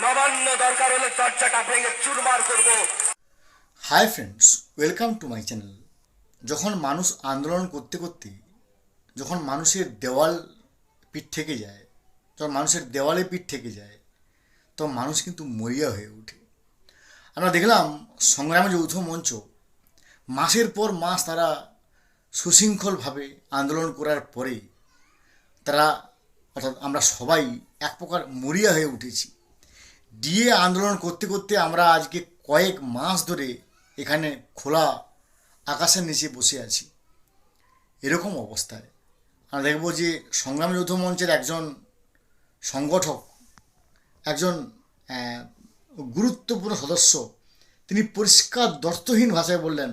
নবান্ন দরকার হলে দরজাটা ভেঙে চুরমার করব। Hi friends welcome to my channel যখন মানুষ আন্দোলন করতে করতে যখন মানুষের দেওয়াল পিঠ থেকে যায়, যখন মানুষের দেওয়ালে পিঠ থেকে যায় তখন মানুষ কিন্তু মরিয়া হয়ে ওঠে। আমরা দেখলাম সংগ্রামে যৌথ মঞ্চ মাসের পর মাস তারা সুশৃঙ্খলভাবে আন্দোলন করার পরে তারা অর্থাৎ আমরা সবাই এক প্রকার মরিয়া হয়ে উঠেছি। ডিএ আন্দোলন করতে করতে আমরা আজকে কয়েক মাস ধরে এখানে খোলা আকাশের নিচে বসে আছি। এরকম অবস্থায় আমরা দেখব যে সংগ্রাম যৌথ মঞ্চের একজন সংগঠক, একজন গুরুত্বপূর্ণ সদস্য, তিনি পরিষ্কার দর্থহীন ভাষায় বললেন,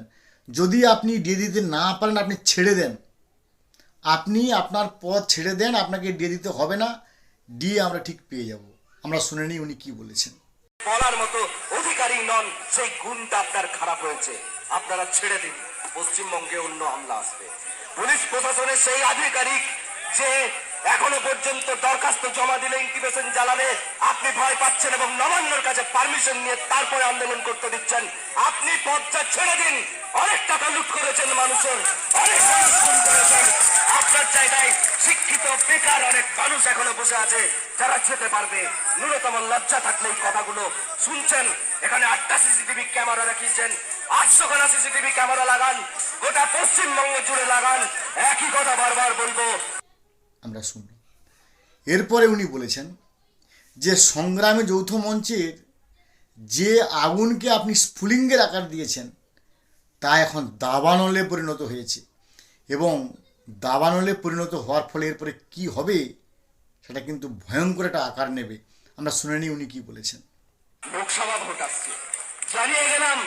যদি আপনি ডিএ দিতে না পারেন, আপনি ছেড়ে দেন। আপনি আপনার পদ ছেড়ে দেন, আপনাকে ডিএ দিতে হবে না ডিএ আমরা ঠিক পেয়ে যাব। আমরা শুনে নিই উনি কী বলেছেন। বলার মতো অধিকারী নন, সেই গুণটা আপনার খারাপ হয়েছে। আপনারা ছেড়ে দিন, পশ্চিমবঙ্গে অন্য হামলা আসবে। পুলিশ প্রশাসনের সেই আধিকারিক যে এখনও পর্যন্ত দরখাস্ত জমা দিলে ইনকিউবেশন জ্বালালে, আপনি ভয় পাচ্ছেন এবং নবান্নর কাছে পারমিশন নিয়ে তারপরে আন্দোলন করতে দিচ্ছেন। আপনি পদটা ছেড়ে দিন। অনেক টাকা লুট করেছেন মানুষের, অনেক মানুষ করেছেন। আপনার জায়গায় শিক্ষিত, বেকার অনেক মানুষ এখনও বসে আছে। যারা খেতে পারবে, ন্যূনতম লজ্জা থাকলে এই কথাগুলো শুনছেন। এখানে আটটা সিসিটিভি ক্যামেরা রাখিয়েছেন আটশো খানা সিসিটিভি ক্যামেরা লাগান। গোটা পশ্চিমবঙ্গ জুড়ে লাগান। একই কথা বারবার বলব। আমরা শুনি এরপরে উনি বলেছেন যে সংগ্রামে যৌথ মঞ্চের যে আগুনকে আপনি স্ফুলিঙ্গের আকার দিয়েছেন, তা এখন দাবানলে পরিণত হয়েছে। এবং দাবানলে পরিণত হওয়ার ফলে এরপরে কি হবে সেটা কিন্তু ভয়ঙ্কর একটা আকার নেবে। আমরা শুনে নিই উনি কি বলেছেন। লোকসভা ভোট আসছে। জানিয়ে গেলাম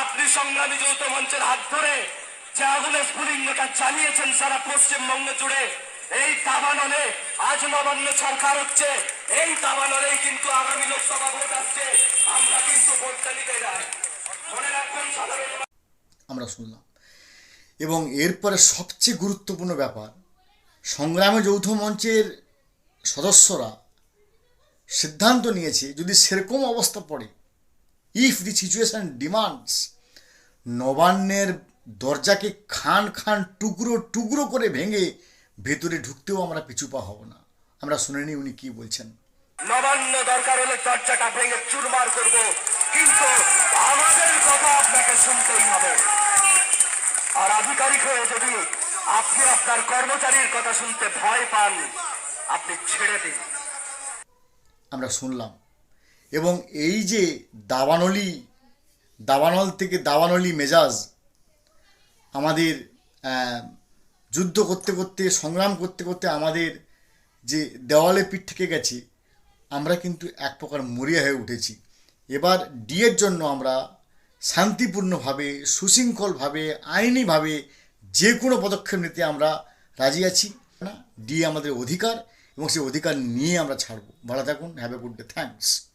আপনি সংগ্রামী যৌথ মঞ্চের হাত ধরে যে আগুনের স্ফুলিঙ্গটা চালিয়েছেন সারা পশ্চিমবঙ্গ জুড়ে এই দাবানলে আজ নবান্ন সরকার হচ্ছে এই দাবানলেই কিন্তু আগামী লোকসভা ভোট আসছে। আমরা কিন্তু ভোটটা নিতে যাই। মনে রাখবেন সাধারণ আমরা শুনলাম। এবং এরপরে সবচেয়ে গুরুত্বপূর্ণ ব্যাপার, সংগ্রামে যৌথ মঞ্চের সদস্যরা সিদ্ধান্ত নিয়েছে, যদি সেরকম অবস্থা পড়ে ইফ দি সিচুয়েশন ডিমান্ডস নবান্নের দরজাকে খান খান টুকরো টুকরো করে ভেঙে ভেতরে ঢুকতেও আমরা পিছুপা হব না। আমরা শুনে নিই উনি কী বলছেন। নবান্ন দরকার হলে দরজাটা ভেঙে চুরমার করব, কিন্তু আমাদের কথা আপনাকে শুনতেই হবে। আর হয়ে যদি আপনি আপনার কর্মচারীর কথা শুনতে ভয় পান, আপনি ছেড়ে দিন। আমরা শুনলাম। এবং এই যে দাবানলি, দাবানল থেকে দাবানলি মেজাজ, আমাদের যুদ্ধ করতে করতে, সংগ্রাম করতে করতে আমাদের যে দেওয়ালে পিঠ থেকে গেছে, আমরা কিন্তু এক প্রকার মরিয়া হয়ে উঠেছি। এবার ডিয়ের জন্য আমরা শান্তিপূর্ণভাবে, সুশৃঙ্খলভাবে, আইনিভাবে যে কোনো পদক্ষেপ নিতে আমরা রাজি আছি। না ডি আমাদের অধিকার এবং সেই অধিকার নিয়ে আমরা ছাড়বো। ভালো থাকুন। Have a good day thanks